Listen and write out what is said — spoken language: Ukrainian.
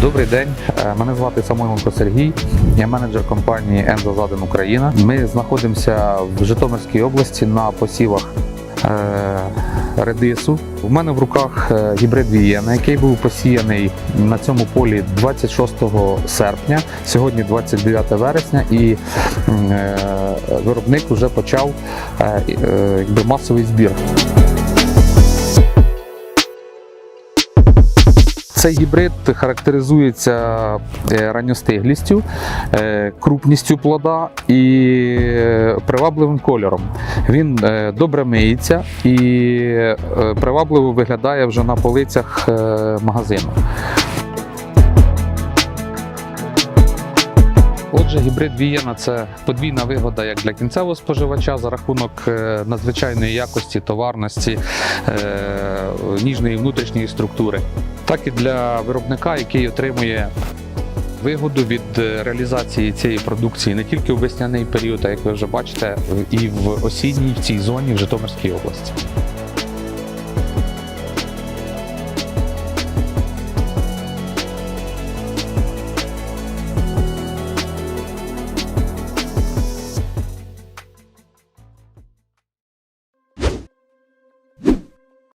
Добрий день, Е, мене звати Самойленко Сергій, я менеджер компанії Ензо Заден Україна. Ми знаходимося в Житомирській області на посівах е, редису. У мене в руках е, гібрид Вієна, який був посіяний на цьому полі 26 серпня, сьогодні 29 вересня, і виробник вже почав якби масовий збір. Цей гібрид характеризується е, ранньостиглістю, е, крупністю плода і привабливим кольором. Він е, добре миється і привабливо виглядає вже на полицях магазину. Отже, гібрид Вієна це подвійна вигода як для кінцевого споживача за рахунок надзвичайної якості, товарності, ніжної внутрішньої структури, так і для виробника, який отримує вигоду від е, реалізації цієї продукції не тільки у весняний період, а як ви вже бачите, і в осінній в цій зоні в Житомирській області.